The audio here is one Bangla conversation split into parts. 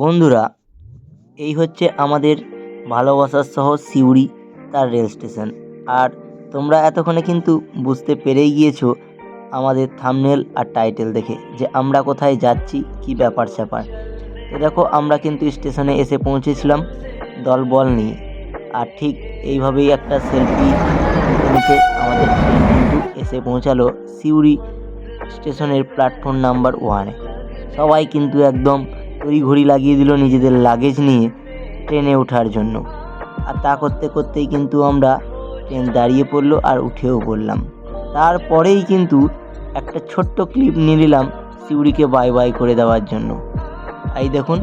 বন্ধুরা, এই হচ্ছে আমাদের ভালোবাসার শহর সিউড়ি, তার রেল স্টেশন। আর তোমরা এতক্ষণে কিন্তু বুঝতে পেরেই গিয়েছো আমাদের থাম্বনেল আর টাইটেল দেখে যে আমরা কোথায় যাচ্ছি, কি ব্যাপার স্যাপার। তো দেখো, আমরা কিন্তু স্টেশনে এসে পৌঁছেছিলাম দলবল নিয়ে। আর ঠিক এইভাবেই একটা সেলফি নিতে আমাদের কিন্তু এসে পৌঁছালো সিউড়ি স্টেশনের প্ল্যাটফর্ম নাম্বার ওয়ানে সবাই কিন্তু একদম তড়িঘড়ি লাগিয়ে দিল নিজেদের লাগেজ নিয়ে ট্রেনে ওঠার জন্য। আর তা করতে করতেই কিন্তু আমরা ট্রেন দাঁড়িয়ে পড়ল আর উঠেও পড়লাম। তারপরেই কিন্তু একটা ছোট্ট ক্লিপ নিয়ে নিলাম সিউড়িকে বাই বাই করে দেওয়ার জন্য। এই দেখুন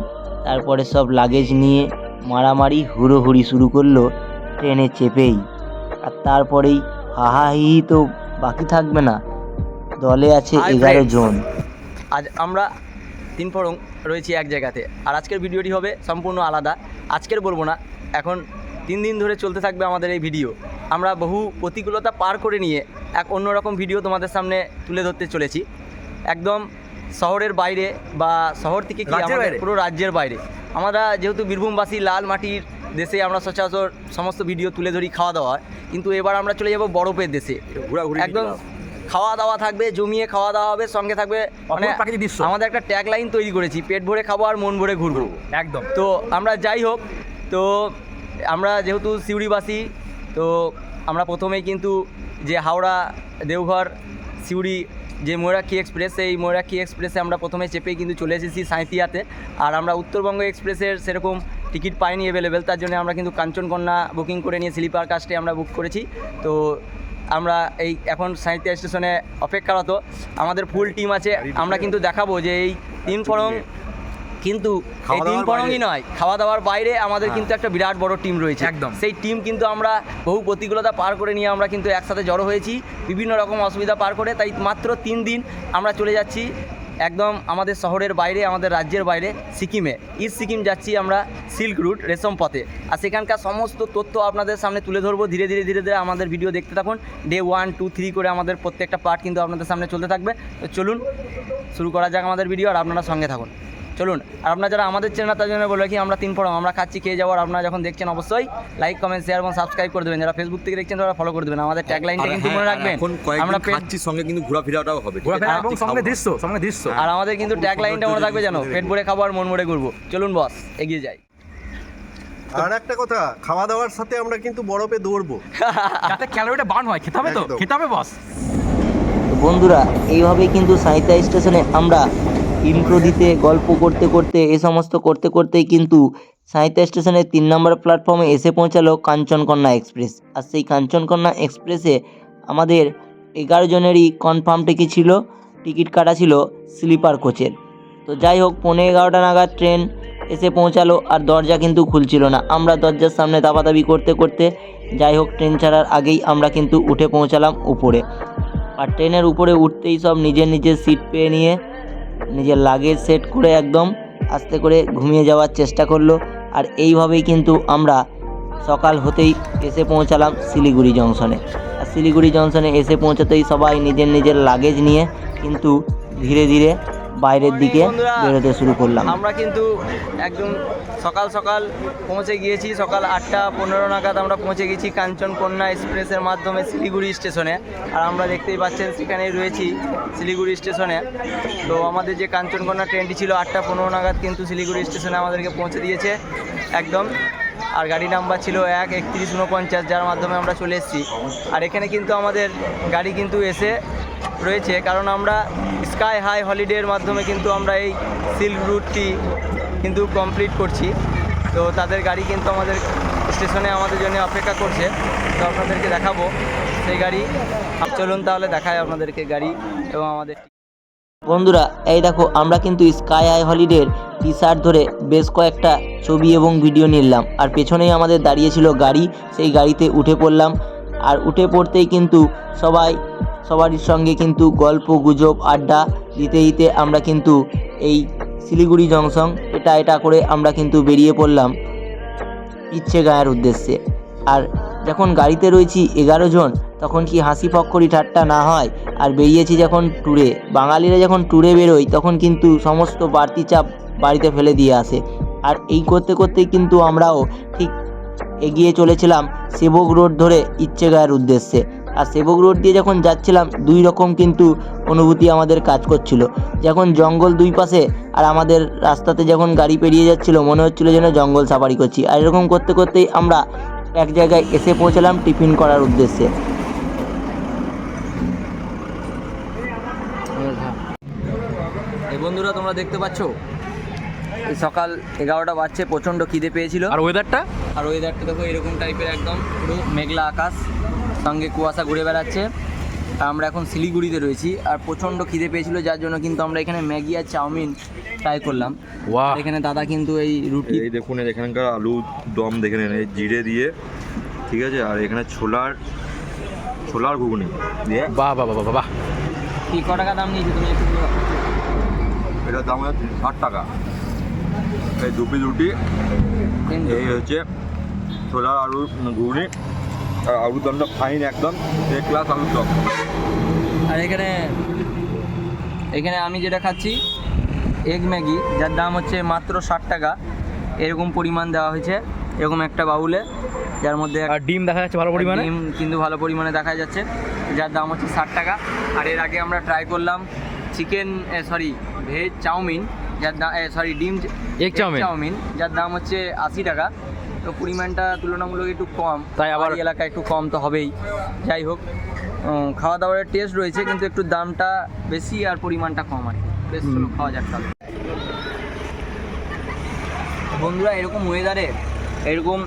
তারপরে সব লাগেজ নিয়ে মারামারি হুড়োহুড়ি শুরু করল ট্রেনে চেপেই। আর তারপরেই হাহাহি তো বাকি থাকবে না। দলে আছে এগারো জন। আজ আমরা তিন ফরং রয়েছি এক জায়গাতে। আর আজকের ভিডিওটি হবে সম্পূর্ণ আলাদা। আজকের বলব না এখন তিন দিন ধরে চলতে থাকবে আমাদের এই ভিডিও। আমরা বহু প্রতিকূলতা পার করে নিয়ে এক অন্যরকম ভিডিও তোমাদের সামনে তুলে ধরতে চলেছি। একদম শহরের বাইরে বা শহর থেকে কি আমাদের পুরো রাজ্যের বাইরে। আমরা যেহেতু বীরভূমবাসী লাল মাটির দেশে আমরা সচরাচর সমস্ত ভিডিও তুলে ধরি খাওয়া দাওয়া কিন্তু এবার আমরা চলে যাব বরফের দেশে। একদম খাওয়া দাওয়া থাকবে জমিয়ে খাওয়া দাওয়া হবে সঙ্গে থাকবে মানে অপূর্ব প্রাকৃতিক দৃশ্য। আমাদের একটা ট্যাগ লাইন তৈরি করেছি পেট ভরে খাব আর মন ভরে ঘুরবো। একদম। তো আমরা যাই হোক তো আমরা যেহেতু সিউড়িবাসী তো আমরা প্রথমেই কিন্তু যে হাওড়া দেওঘর সিউড়ি যে ময়ূরাক্ষী এক্সপ্রেস এই ময়ূরাক্ষী এক্সপ্রেসে আমরা প্রথমে চেপেই কিন্তু চলে এসেছি সাঁইতিয়াতে আর আমরা উত্তরবঙ্গ এক্সপ্রেসের সেরকম টিকিট পাইনি অ্যাভেলেবেল তার জন্য আমরা কিন্তু কাঞ্চনকন্যা বুকিং করে নিয়ে স্লিপার কাস্টে আমরা বুক করেছি। তো আমরা এই এখন সাহিত্য স্টেশনে অপেক্ষারত। আমাদের ফুল টিম আছে। আমরা কিন্তু দেখাবো যে এই তিন ফরং কিন্তু এই তিন ফরমই নয় খাওয়া দাওয়ার বাইরে আমাদের হ্যাঁ। কিন্তু একটা বিরাট বড় টিম রয়েছে। একদম। সেই টিম কিন্তু আমরা বহু প্রতিকূলতা পার করে নিয়ে আমরা কিন্তু একসাথে জড়ো হয়েছি। বিভিন্ন রকম অসুবিধা পার করে তাই মাত্র তিন দিন আমরা চলে যাচ্ছি। একদম আমাদের শহরের বাইরে, আমাদের রাজ্যের বাইরে, সিকিমে। ইস্ট সিকিম যাচ্ছি আমরা সিল্ক রুট রেশম পথে। আর সেখানকার সমস্ত তথ্য আপনাদের সামনে তুলে ধরবো। ধীরে ধীরে ধীরে ধীরে আমাদের ভিডিও দেখতে থাকুন। ডে ওয়ান টু থ্রি করে আমাদের প্রত্যেকটা পার্ট কিন্তু আপনাদের সামনে চলতে থাকবে। তো চলুন, শুরু করা যাক আমাদের ভিডিও আর আপনারা সঙ্গে থাকুন। চলুন আর আপনারা যারা আমাদের চ্যানেল তার জন্য বলে কি আমরা তিন ফরম আমরা খাচ্ছি খেয়ে যাওয়ার আপনারা যখন দেখছেন অবশ্যই লাইক কমেন্ট শেয়ার এবং সাবস্ক্রাইব করে দেবেন। যারা ফেসবুক থেকে দেখছেন তারা ফলো করে দেবেন। আমাদের ট্যাগ লাইনটা কিন্তু মনে রাখবেন আমরা খাচ্ছি সঙ্গে কিন্তু ঘোরাফেরাটাও হবে? এবং সঙ্গে দৃশ্য সঙ্গে দৃশ্য। আর আমাদের কিন্তু ট্যাগ লাইনটা মনে রাখবে জানো পেট ভরে খাব আর মন ভরে ঘুরবো। চলুন বস এগিয়ে যাই। আর একটা কথা খাওয়া দাওয়ার সাথে আমরা কিন্তু বরফে দৌড়বো। যাতে ক্যালোরিটা বার্ন হয় খেতে হবে তো। খেতে হবে বস বন্ধুরা এইভাবেই কিন্তু সাঁইতা স্টেশনে আমরা ইন্ট্রো দিতে, গল্প করতে করতে, এ সমস্ত করতে, করতেই কিন্তু সাঁইতা স্টেশনের তিন নম্বর প্ল্যাটফর্মে এসে পৌঁছালো কাঞ্চনকন্যা এক্সপ্রেস। আর সেই কাঞ্চনকন্যা এক্সপ্রেসে আমাদের এগারো জনেরই কনফার্ম টিকিট ছিল টিকিট কাটা ছিল স্লিপার কোচের। তো যাই হোক, পৌনে এগারোটা নাগাদ ট্রেন এসে পৌঁছালো, আর দরজা কিন্তু খুলছিল না। আমরা দরজার সামনে দাবাদাবি করতে করতে যাই হোক ট্রেন ছাড়ার আগেই আমরা কিন্তু উঠে পৌঁছালাম উপরে। আর ট্রেনের উপরে উঠতেই সব নিজের নিজের সিট পেয়ে নিয়ে নিজের লাগেজ সেট করে একদম আস্তে করে ঘুমিয়ে যাওয়ার চেষ্টা করল। আর এইভাবেই কিন্তু আমরা সকাল হতেই এসে পৌঁছালাম শিলিগুড়ি জংশনে। আর শিলিগুড়ি জংশনে এসে পৌঁছাতেই সবাই নিজের নিজের লাগেজ নিয়ে কিন্তু ধীরে ধীরে বাইরের দিকে বেরোতে শুরু করলাম। আমরা কিন্তু একদম সকাল সকাল পৌঁছে গিয়েছি। সকাল আটটা পনেরো নাগাদ আমরা পৌঁছে গেছি কাঞ্চনকন্যা এক্সপ্রেসের মাধ্যমে শিলিগুড়ি স্টেশনে। আর আমরা দেখতেই পাচ্ছেন সেখানে রয়েছি শিলিগুড়ি স্টেশনে। তো আমাদের যে কাঞ্চনকন্যা ট্রেনটি ছিল আটটা পনেরো নাগাদ কিন্তু শিলিগুড়ি স্টেশনে আমাদেরকে পৌঁছে দিয়েছে একদম। আর গাড়ি নাম্বার ছিল এক একত্রিশ উনপঞ্চাশ যার মাধ্যমে আমরা চলে এসেছি। আর এখানে কিন্তু আমাদের গাড়ি কিন্তু এসে রয়েছে, কারণ আমরা স্কাই হাই হলিডের মাধ্যমে কিন্তু আমরা এই সিল্ক রুটটি কিন্তু কমপ্লিট করছি। তো তাদের গাড়ি কিন্তু আমাদের স্টেশনে আমাদের জন্য অপেক্ষা করছে। তো আপনাদেরকে দেখাবো সেই গাড়ি। চলুন তাহলে দেখায় আপনাদেরকে গাড়ি এবং আমাদের বন্ধুরা, এই দেখো, আমরা কিন্তু স্কাই আই হলিডের টি শার্ট ধরে বেশ কয়েকটা ছবি এবং ভিডিও নিলাম। আর পেছনেই আমাদের দাঁড়িয়েছিল গাড়ি, সেই গাড়িতে উঠে পড়লাম। আর উঠে পড়তেই কিন্তু সবাই, সবারই সঙ্গে কিন্তু গল্প, গুজব, আড্ডা দিতে দিতে আমরা কিন্তু এই শিলিগুড়ি জংশন, এটা এটা করে আমরা কিন্তু বেরিয়ে পড়লাম ইচ্ছে গায়ের উদ্দেশ্যে। আর যখন গাড়িতে রয়েছি এগারো জন, তখন কি হাসি ফক্করি ঠাট্টা না হয়? আর বেরিয়েছি যখন ট্যুরে, বাঙালিরা যখন ট্যুরে বেরোয়, তখন কিন্তু সমস্ত বাড়তি চাপ বাড়িতে ফেলে দিয়ে আসে। আর এই করতে করতেই কিন্তু আমরাও ঠিক এগিয়ে চলেছিলাম সেবক রোড ধরে ইচ্ছেগায়ের উদ্দেশ্যে। আর সেবক রোড দিয়ে যখন যাচ্ছিলাম, দুই রকম কিন্তু অনুভূতি আমাদের কাজ করছিল। যখন জঙ্গল দুই পাশে আর আমাদের রাস্তাতে যখন গাড়ি পেরিয়ে যাচ্ছিল, মনে হচ্ছিল যেন জঙ্গল সাফারি করছি। আর এরকম করতে করতেই আমরা এক জায়গায় এসে পৌঁছালাম টিফিন করার উদ্দেশ্যে। বন্ধুরা, তোমরা দেখতে পাচ্ছ? এই সকাল এগারোটা বাজছে প্রচণ্ড খিদে পেয়েছিল। আর ওয়েদারটা আর ওয়েদারটা দেখো এরকম টাইপের একদম পুরো মেঘলা আকাশ সঙ্গে কুয়াশা ঘুরে বেড়াচ্ছে। আমরা এখন শিলিগুড়িতে রয়েছি আর প্রচণ্ড খিদে পেয়েছিল যার জন্য কিন্তু আমরা এখানে ম্যাগি আর চাউমিন ট্রাই করলাম। এখানে দাদা কিন্তু এই রুটি এই দেখুন এখানকার আলু দম দেখে নেন এই জিরে দিয়ে ঠিক আছে? আর এখানে ছোলার ছোলার ঘুগনি দিয়ে। বাহ বাহ বাহ বাহ বাহ। কি ক টাকা দাম নিয়েছে তুমি? একটু বলো। এটার দাম হচ্ছে ষাট টাকা। এই দু পিস রুটি এই হচ্ছে ছোলার আলুর ঘুগনি। আর আলুর দমটা ফাইন একদম এক ক্লাস আলুর দম। আর এখানে এখানে আমি যেটা খাচ্ছি এগ ম্যাগি যার দাম হচ্ছে মাত্র ষাট টাকা। এরকম পরিমাণ দেওয়া হয়েছে এরকম একটা বাউলে যার মধ্যে আর ডিম দেখা যাচ্ছে ভালো পরিমাণে? ডিম কিন্তু ভালো পরিমাণে দেখা যাচ্ছে যার দাম হচ্ছে ষাট টাকা। আর এর আগে আমরা ট্রাই করলাম চিকেন সরি ভেজ চাউমিন যার দাম সরি ডিম Egg চাউমিন। চাউমিন যার দাম হচ্ছে আশি টাকা। তো পরিমাণটা তুলনামূলক একটু কম। তাই আবার- এলাকায় একটু কম তো হবেই। যাই হোক খাওয়া দাওয়ার টেস্ট রয়েছে কিন্তু একটু দামটা বেশি আর পরিমাণটা কম আর বেশ খাওয়া যাক তাহলে। বন্ধুরা এরকম ওয়েদারে এরকম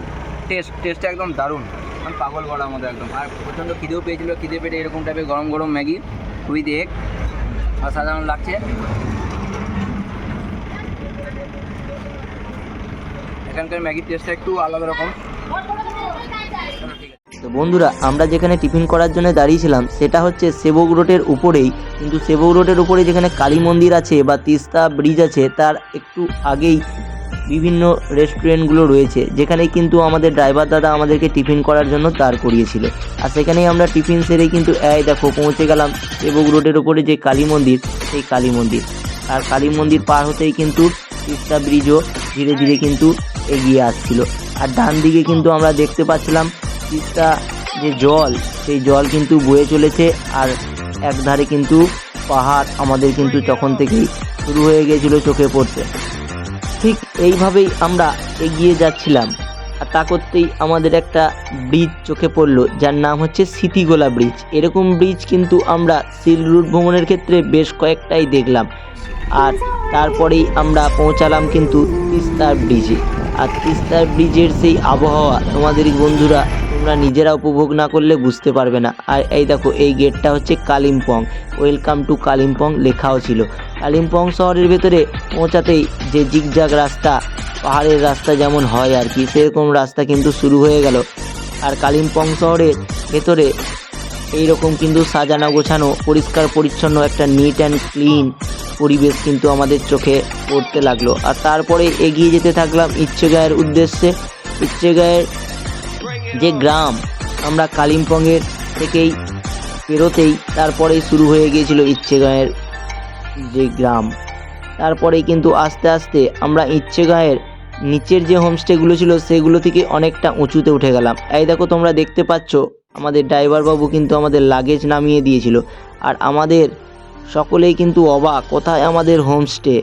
টেস্ট টেস্টটা একদম দারুণ। মানে পাগল করার মতো একদম। আর প্রচণ্ড খিদেও পেয়েছিল খিদে পেটে এরকম টাইপের গরম গরম ম্যাগি উইথ এগ অসাধারণ লাগছে। এখানকার ম্যাগির টেস্টটা একটু আলাদা রকম। তো বন্ধুরা, আমরা যেখানে টিফিন করার জন্য দাঁড়িয়েছিলাম, সেটা হচ্ছে সেবক রোডের উপরেই। কিন্তু সেবক রোডের উপরে যেখানে কালী মন্দির আছে বা তিস্তা ব্রিজ আছে, তার একটু আগেই বিভিন্ন রেস্টুরেন্টগুলো রয়েছে যেখানে কিন্তু আমাদের ড্রাইভার দাদা আমাদেরকে টিফিন করার জন্য দাঁড় করিয়েছিল। আর সেখানেই আমরা টিফিন সেরে কিন্তু, এই দেখো, পৌঁছে গেলাম সেবক রোডের উপরে যে কালী মন্দির, সেই কালী মন্দির। আর কালী মন্দির পার হতেই কিন্তু তিস্তা ব্রিজও ধীরে ধীরে কিন্তু এগিয়ে আসছিল। আর ডান দিকে কিন্তু আমরা দেখতে পাচ্ছিলাম তিস্তা যে জল, সেই জল কিন্তু বয়ে চলেছে আর একধারে কিন্তু পাহাড় আমাদের কিন্তু তখন থেকেই শুরু হয়ে গিয়েছিল চোখে পড়তে। ঠিক এইভাবেই আমরা এগিয়ে যাচ্ছিলাম। আর তা করতেই আমাদের একটা ব্রিজ চোখে পড়ল, যার নাম হচ্ছে স্মৃতিগোলা ব্রিজ। এরকম ব্রিজ কিন্তু আমরা সিল্ক রুট ভ্রমণের ক্ষেত্রে বেশ কয়েকটাই দেখলাম। আর তারপরেই আমরা পৌঁছালাম কিন্তু তিস্তার ব্রিজে। আর তিস্তার ব্রিজের সেই আবহাওয়া, তোমাদের বন্ধুরা তোমরা নিজেরা উপভোগ না করলে বুঝতে পারবে না। আর এই দেখো, এই গেটটা হচ্ছে কালিম্পং। ওয়েলকাম টু কালিম্পং লেখাও ছিল। কালিম্পং শহরের ভেতরে পৌঁছাতেই যে জিগজাগ রাস্তা, পাহাড়ের রাস্তা যেমন হয় আর কি, সেরকম রাস্তা কিন্তু শুরু হয়ে গেল। আর কালিম্পং শহরের ভেতরে এইরকম কিন্তু সাজানো গোছানো, পরিষ্কার পরিচ্ছন্ন একটা নিট অ্যান্ড ক্লিন পরিবেশ কিন্তু আমাদের চোখে পড়তে লাগল। আর তারপরে এগিয়ে যেতে থাকলাম ইচ্ছেগায়ের উদ্দেশ্যে। ইচ্ছেগায়ের যে গ্রাম আমরা কালিম্পংয়ের থেকেই পেরোতেই তারপরেই শুরু হয়ে গিয়েছিল ইচ্ছেগাঁয়ের যে গ্রাম। তারপরেই কিন্তু আস্তে আস্তে আমরা ইচ্ছেগাঁয়ের নিচের যে হোমস্টেগুলো ছিল সেগুলো থেকে অনেকটা উঁচুতে উঠে গেলাম। এই দেখো তোমরা দেখতে পাচ্ছ, আমাদের ড্রাইভার বাবু কিন্তু আমাদের লাগেজ নামিয়ে দিয়েছিল। আর আমাদের সকলেই কিন্তু অবাক, কোথায় আমাদের হোমস্টে?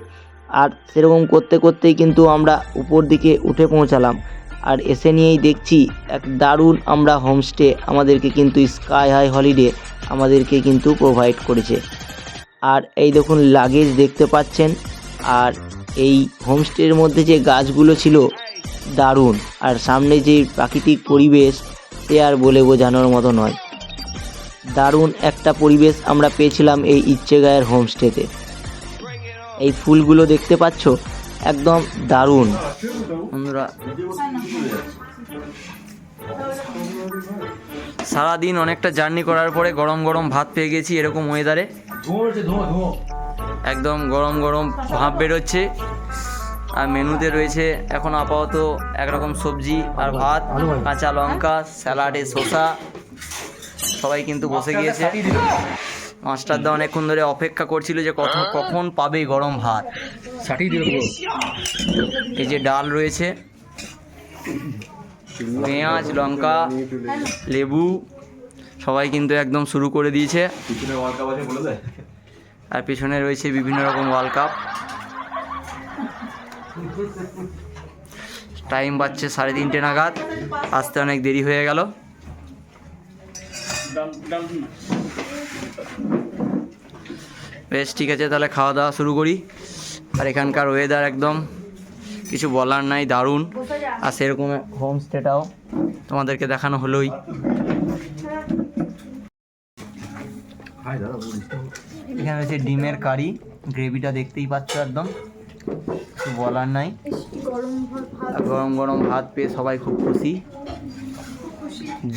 আর সেরকম করতে করতেই কিন্তু আমরা উপর দিকে উঠে পৌঁছালাম। আর এসে নিয়েই দেখছি এক দারুণ আমরা হোমস্টে আমাদেরকে কিন্তু স্কাই হাই হলিডে আমাদেরকে কিন্তু প্রোভাইড করেছে। আর এই দেখুন লাগেজ দেখতে পাচ্ছেন, আর এই হোমস্টের মধ্যে যে গাছগুলো ছিল দারুণ। আর সামনে যে প্রাকৃতিক পরিবেশ সে আর বলে বোঝানোর মতো নয়। দারুণ একটা পরিবেশ আমরা পেয়েছিলাম এই ইচ্ছেগায়ের হোমস্টেতে। এই ফুলগুলো দেখতে পাচ্ছ? একদম দারুণ। বন্ধুরা সারাদিন অনেকটা জার্নি করার পরে গরম গরম ভাত পেয়ে গেছি এরকম ওয়েদারে। একদম গরম গরম ভাপ বেরোচ্ছে। আর মেনুতে রয়েছে এখন আপাতত একরকম সবজি আর ভাত, কাঁচা লঙ্কা, স্যালাডে শসা। সবাই কিন্তু বসে গিয়েছে। মাস্টারদা অনেকক্ষণ ধরে অপেক্ষা করছিল যে কখন পাবে গরম ভাত। চাটিয়ে দিল পুরো এই যে ডাল রয়েছে পেঁয়াজ লঙ্কা লেবু সবাই কিন্তু একদম শুরু করে দিয়েছে। দেয় আর পেছনে রয়েছে বিভিন্ন রকম ওয়ার্ল্ড কাপ টাইম বাজছে সাড়ে তিনটে নাগাদ আসতে অনেক দেরি হয়ে গেল। বেশ ঠিক আছে তাহলে খাওয়া দাওয়া শুরু করি। আর এখানকার ওয়েদার একদম কিছু বলার নাই দারুণ। আর সেরকম হোমস্টেটাও তোমাদেরকে দেখানো হলোই। এখানে রয়েছে ডিমের কারি গ্রেভিটা দেখতেই পাচ্ছ একদম। কিছু বলার নাই। আর গরম গরম ভাত পেয়ে সবাই খুব খুশি।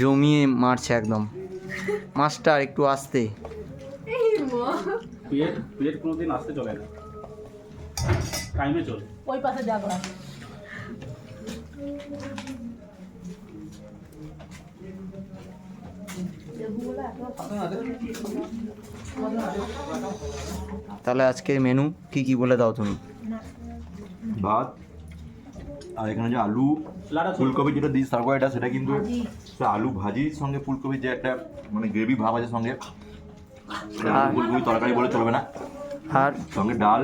জমিয়ে মারছে একদম। মাছটা একটু আসতে। কোনোদিন আসতে চলে না। টাইমে চলে। ওই পাশে যাব। তাহলে আজকের মেনু কি কি বলে দাও তুমি? ভাত আর এখানে যে আলু ফুলকপি যেটা দিই সার্ভ এটা সেটা কিন্তু আলু ভাজির সঙ্গে ফুলকপির যে একটা মানে গ্রেভি ভাব আছে সঙ্গে। সেটা ফুলকপি তরকারি বলে চলবে না। আর? সঙ্গে ডাল।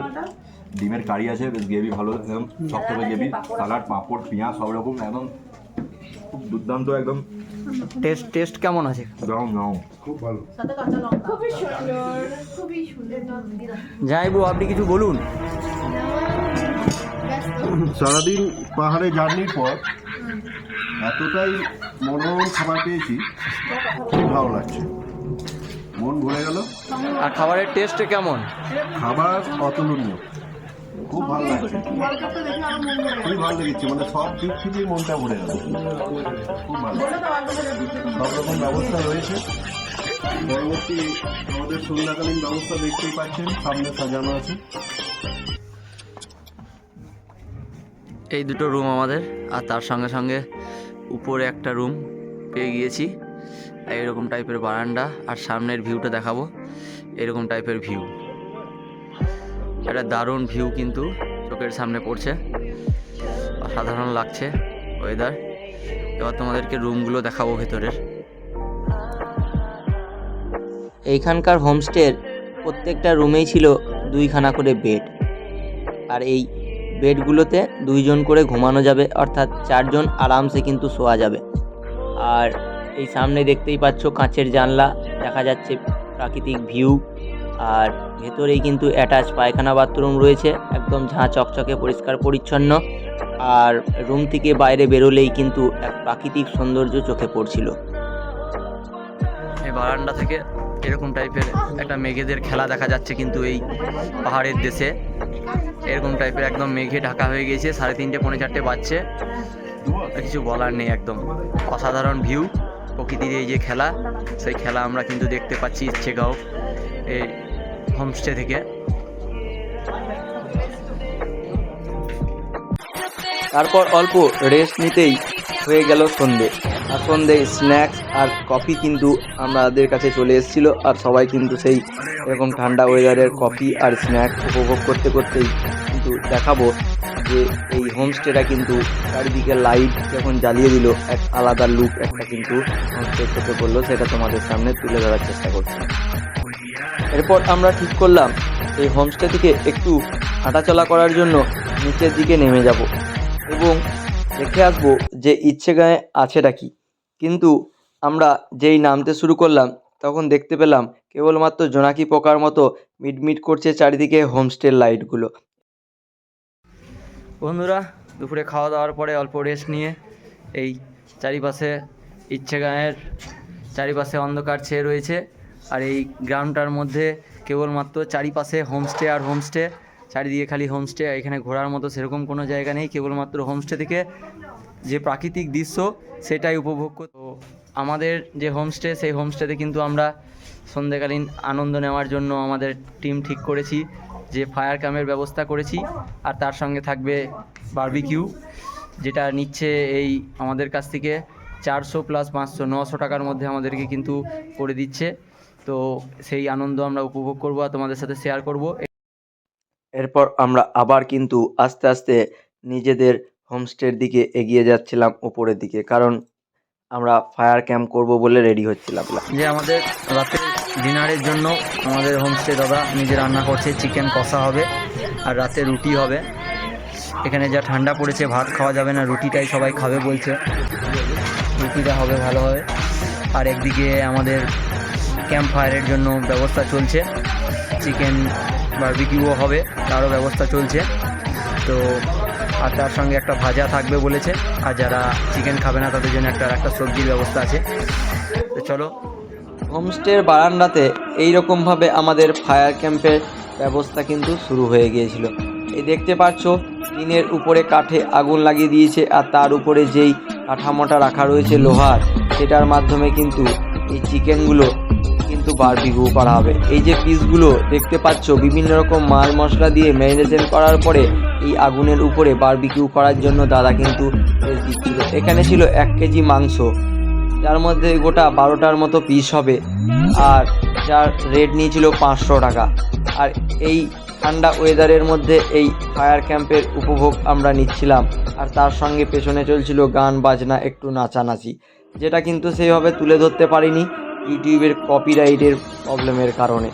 ডিমের কারি আছে বেশ গ্রেভি ভালো একদম শক্ত গ্রেভি সালাড পাঁপড় পেঁয়াজ সব রকম একদম খুব দুর্দান্ত একদম টেস্ট টেস্ট কেমন আছে? দাও নাও সাথে কাঁচা লঙ্কা। খুবই সুন্দর খুবই সুন্দর। যাইবো আপনি কিছু বলুন। সারাদিন পাহাড়ে জার্নির পর এতটাই মনোরম খাবার পেয়েছি খুব ভালো লাগছে। মন ভরে গেল। আর খাবারের টেস্ট কেমন? খাবার অতুলনীয়। খুব ভালো লাগছে। খুবই ভালো লেগেছে মানে সব দিক থেকেই মনটা ভরে গেল। খুব ভালো সব রকম ব্যবস্থা রয়েছে। পরবর্তী আমাদের সন্ধ্যাকালীন ব্যবস্থা দেখতেই পাচ্ছেন সামনে সাজানো আছে। এই দুটো রুম আমাদের আর তার সঙ্গে সঙ্গে উপরে একটা রুম পেয়ে গিয়েছি। আর এরকম টাইপের বারান্দা আর সামনের ভিউটা দেখাবো। এরকম টাইপের ভিউ একটা দারুণ ভিউ কিন্তু চোখের সামনে পড়ছে। অসাধারণ লাগছে ওয়েদার এবার তোমাদেরকে রুমগুলো দেখাবো ভেতরের। এইখানকার হোমস্টের প্রত্যেকটা রুমেই ছিল দুইখানা করে বেড আর এই বেডগুলোতে দুইজন করে ঘুমানো যাবে, অর্থাৎ চারজন আরামসে কিন্তু শোয়া যাবে। আর এই সামনে দেখতেই পাচ্ছ কাঁচের জানলা, দেখা যাচ্ছে প্রাকৃতিক ভিউ আর ভেতরেই কিন্তু অ্যাটাচ পায়খানা বাথরুম রয়েছে, একদম ঝাঁ চকচকে পরিষ্কার পরিচ্ছন্ন। আর রুম থেকে বাইরে বেরোলেই কিন্তু এক প্রাকৃতিক সৌন্দর্য চোখে পড়ছিল। এই বারান্দা থেকে এরকম টাইপের একটা মেঘেদের খেলা দেখা যাচ্ছে কিন্তু এই পাহাড়ের দেশে। এরকম টাইপের একদম মেঘে ঢাকা হয়ে গিয়েছে, সাড়ে তিনটে, পৌনে চারটে বাজছে। কিছু বলার নেই একদম। অসাধারণ ভিউ প্রকৃতির এই যে খেলা, সেই খেলা আমরা কিন্তু দেখতে পাচ্ছি ইচ্ছেগাঁও। এই হোমস্টে থেকে। তারপর অল্প রেস্ট নিতেই হয়ে গেল সন্ধে। আর সন্ধে স্ন্যাক্স আর কফি কিন্তু আমাদের কাছে চলে এসেছিল, আর সবাই কিন্তু সেই এরকম ঠান্ডা ওয়েদারের কফি আর স্ন্যাক্স উপভোগ করতে করতেই কিন্তু দেখাবো যে এই হোমস্টেটা কিন্তু চারিদিকে লাইট যখন জ্বালিয়ে দিল, এক আলাদা লুক একটা কিন্তু হোমস্টে চোখে পড়ল, সেটা তোমাদের সামনে তুলে ধরার চেষ্টা করছি। এরপর আমরা ঠিক করলাম এই হোমস্টে থেকে একটু হাঁটাচলা করার জন্য নিচের দিকে নেমে যাব এবং দেখে আসব যে ইচ্ছে গায়ে আছেটা কি। কিন্তু আমরা যেই নামতে শুরু করলাম, তখন দেখতে পেলাম কেবলমাত্র জোনাকি পোকার মতো মিটমিট করছে চারিদিকে হোমস্টের লাইটগুলো। বন্ধুরা, দুপুরে খাওয়া দাওয়ার পরে অল্প রেস্ট নিয়ে এই চারিপাশে ইচ্ছে গায়ের চারিপাশে অন্ধকার ছেয়ে রয়েছে। আর এই গ্রামটার মধ্যে কেবলমাত্র চারিপাশে হোমস্টে আর হোমস্টে চারিদিকে খালি হোমস্টে এখানে ঘোরার মতো সেরকম কোনো জায়গা নেই, কেবলমাত্র হোমস্টে থেকে যে প্রাকৃতিক দৃশ্য সেটাই উপভোগ তো আমাদের যে হোমস্টে সেই হোমস্টেতে কিন্তু আমরা সন্ধেকালীন আনন্দ নেওয়ার জন্য আমাদের টিম ঠিক করেছি, যে ফায়ার ক্যামের ব্যবস্থা করেছি, আর তার সঙ্গে থাকবে বারবিকিউ যেটা নিচ্ছে এই আমাদের কাছ থেকে চারশো প্লাস পাঁচশো, নশো টাকার মধ্যে আমাদেরকে কিন্তু করে দিচ্ছে। তো সেই আনন্দ আমরা উপভোগ করব আর তোমাদের সাথে শেয়ার করব। এরপর আমরা আবার কিন্তু আস্তে আস্তে নিজেদের হোমস্টের দিকে এগিয়ে যাচ্ছিলাম উপরের দিকে কারণ আমরা ফায়ার ক্যাম্প করব বলে রেডি হচ্ছিলাম। যে আমাদের রাতে ডিনারের জন্য আমাদের হোমস্টে দাদা নিজে রান্না করছে চিকেন কষা হবে আর রাতে রুটি হবে। এখানে যা ঠান্ডা পড়েছে ভাত খাওয়া যাবে না রুটিটাই সবাই খাবে বলছে। রুটিটা হবে ভালোভাবে আর একদিকে আমাদের ক্যাম্প ফায়ারের জন্য ব্যবস্থা চলছে। চিকেন বারবিকিউও হবে, তারও ব্যবস্থা চলছে। তো, আর তার সঙ্গে একটা ভাজা থাকবে বলেছে। আর যারা চিকেন খাবে না, তাদের জন্য একটা একটা সবজির ব্যবস্থা আছে। তো চলো। হোমস্টের বারান্দাতে এই রকমভাবে আমাদের ফায়ার ক্যাম্পের ব্যবস্থা কিন্তু শুরু হয়ে গিয়েছিল। এই দেখতে পাচ্ছ, টিনের উপরে কাঠে আগুন লাগিয়ে দিয়েছে, আর তার উপরে যেই কাঠামোটা রাখা রয়েছে লোহার, সেটার মাধ্যমে কিন্তু এই চিকেনগুলো কিন্তু বারবিকিউ করা হবে। এই যে পিসগুলো দেখতে পাচ্ছ, বিভিন্ন রকম মাল মশলা দিয়ে ম্যারিনেশন করার পরে এই আগুনের উপরে বারবিকিউ করার জন্য দাদা কিন্তু দিচ্ছিল। এখানে ছিল এক কেজি মাংস, যার মধ্যে গোটা বারোটার মতো পিস হবে আর যার রেট নিয়েছিল পাঁচশো টাকা। আর এই ঠান্ডা ওয়েদারের মধ্যে এই ফায়ার ক্যাম্পের উপভোগ আমরা নিচ্ছিলাম। আর তার সঙ্গে পেছনে চলছিল গান, বাজনা, একটু নাচানাচি, যেটা কিন্তু সেইভাবে তুলে ধরতে পারিনি। ইউটিউবের কপিরাইটের প্রবলেমের কারণে।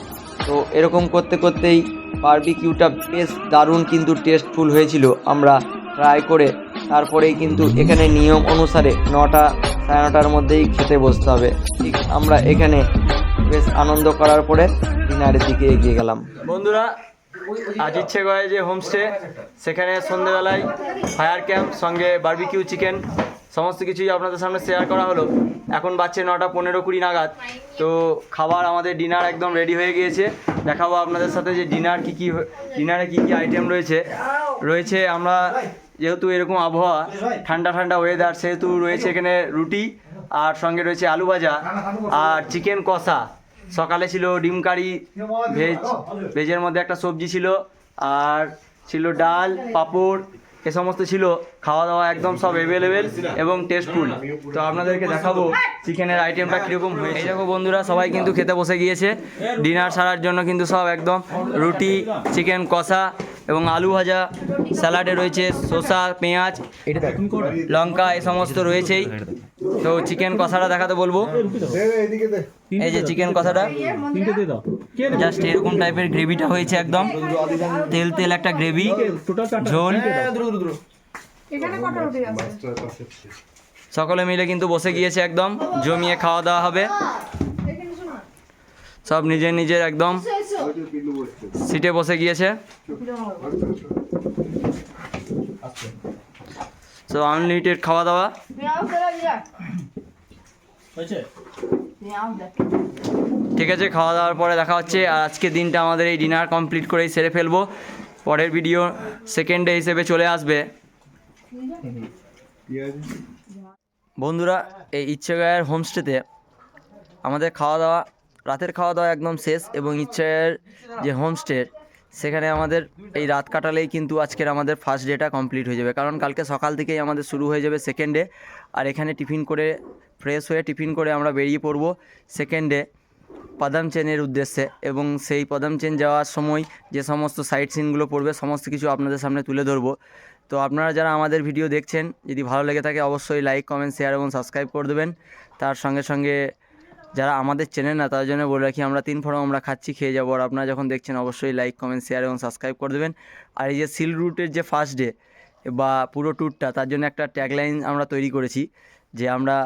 তো এরকম করতে করতেই বারবিকিউটা বেশ দারুণ কিন্তু টেস্টফুল হয়েছিল। আমরা ট্রাই করে তারপরেই কিন্তু এখানে নিয়ম অনুসারে নটা সাড়ে নটার মধ্যেই খেতে বসতে হবে। ঠিক আমরা এখানে বেশ আনন্দ করার পরে ডিনারের দিকে এগিয়ে গেলাম। বন্ধুরা আজ ইচ্ছে করে যে হোমস্টে, সেখানে সন্ধেবেলায় ফায়ার ক্যাম্প, সঙ্গে বার্বিকিউ চিকেন, সমস্ত কিছুই আপনাদের সামনে শেয়ার করা হলো। এখন বাচ্চে নটা পনেরো কুড়ি নাগাদ। তো খাবার আমাদের ডিনার একদম রেডি হয়ে গিয়েছে। দেখাবো আপনাদের সাথে যে ডিনার কী কী ডিনারে কী কী আইটেম রয়েছে। রয়েছে আমরা যেহেতু এরকম আবহাওয়া, ঠান্ডা ঠান্ডা ওয়েদার সেহেতু রয়েছে এখানে রুটি, আর সঙ্গে রয়েছে আলু ভাজা, আর চিকেন কষা। সকালে ছিল ডিম কারি, ভেজ, ভেজের মধ্যে একটা সবজি ছিল, আর ছিল ডাল, পাঁপড়, এ সমস্ত ছিল। খাওয়া দাওয়া একদম সব অ্যাভেলেবেল এবং টেস্টফুল তো আপনাদেরকে দেখাবো চিকেনের আইটেমটা কীরকম হয়েছে। দেখো বন্ধুরা, সবাই কিন্তু খেতে বসে গিয়েছে। ডিনার সারার জন্য কিন্তু সব একদম রুটি চিকেন কষা এবং আলু ভাজা স্যালাডে রয়েছে শসা, পেঁয়াজ, লঙ্কা, এ সমস্ত রয়েছেই। তো চিকেন কষাটা দেখাতে বলব। এই যে চিকেন কষাটা। তিনটে দিয়ে দাও জাস্ট এরকম টাইপের গ্রেভিটা হয়েছে একদম। তেল তেল একটা গ্রেভি ঝোল। এখানে কটা রুটি আছে? সকলে মিলে কিন্তু বসে গিয়েছে একদম। জমিয়ে খাওয়া দাওয়া হবে। সব নিজের নিজের একদম। সিটে বসে গিয়েছে। সো আনলিমিটেড খাওয়া দাওয়া হয়েছে? ঠিক আছে খাওয়া দাওয়ার পরে দেখা হচ্ছে। আর আজকে দিনটা আমাদের এই ডিনার কমপ্লিট করেই সেরে ফেলব। পরের ভিডিও সেকেন্ড ডে হিসেবে চলে আসবে। বন্ধুরা এই ইচ্ছেগায়ের হোমস্টেতে আমাদের খাওয়া দাওয়া রাতের খাওয়া দাওয়া একদম শেষ এবং ইচ্ছেগায়ের যে হোমস্টে সেখানে আমাদের এই রাত কাটালেই কিন্তু আজকের আমাদের ফার্স্ট ডেটা কমপ্লিট হয়ে যাবে। কারণ কালকে সকাল থেকেই আমাদের শুরু হয়ে যাবে সেকেন্ড ডে আর এখানে টিফিন করে ফ্রেশ হয়ে টিফিন করে আমরা বেরিয়ে পড়ব সেকেন্ড ডে পাদাম চেনের উদ্দেশ্যে। এবং সেই পাদাম চেন যাওয়ার সময় যে সমস্ত সাইট সিনগুলো পড়বে, সমস্ত কিছু আপনাদের সামনে তুলে ধরবো। তো আপনারা যারা আমাদের ভিডিও দেখছেন, যদি ভালো লেগে থাকে অবশ্যই লাইক কমেন্ট শেয়ার এবং সাবস্ক্রাইব করে দেবেন। তার সঙ্গে সঙ্গে যারা আমাদের চেনেন না তাদের জন্য বলে রাখি, আমরা তিন ফোড়ন আমরা খাচ্ছি, খেয়ে যাব। আর আপনারা যখন দেখছেন, অবশ্যই লাইক কমেন্ট শেয়ার এবং সাবস্ক্রাইব করে দেবেন। আর এই যে সিল রুটের যে ফার্স্ট ডে বা পুরো ট্যুরটা তার জন্য একটা ট্যাগলাইন আমরা তৈরি করেছি যে আমরা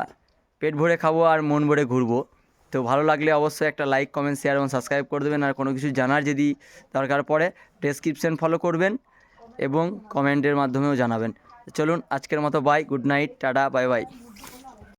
পেট ভরে খাব আর মন ভরে ঘুরবো। তো ভালো লাগলে অবশ্যই একটা লাইক কমেন্ট শেয়ার এবং সাবস্ক্রাইব করে দেবেন। আর কোনো কিছু জানার যদি দরকার পড়ে ডেসক্রিপশন ফলো করবেন এবং কমেন্টের মাধ্যমেও জানাবেন। চলুন, আজকের মতো bye good night tata bye bye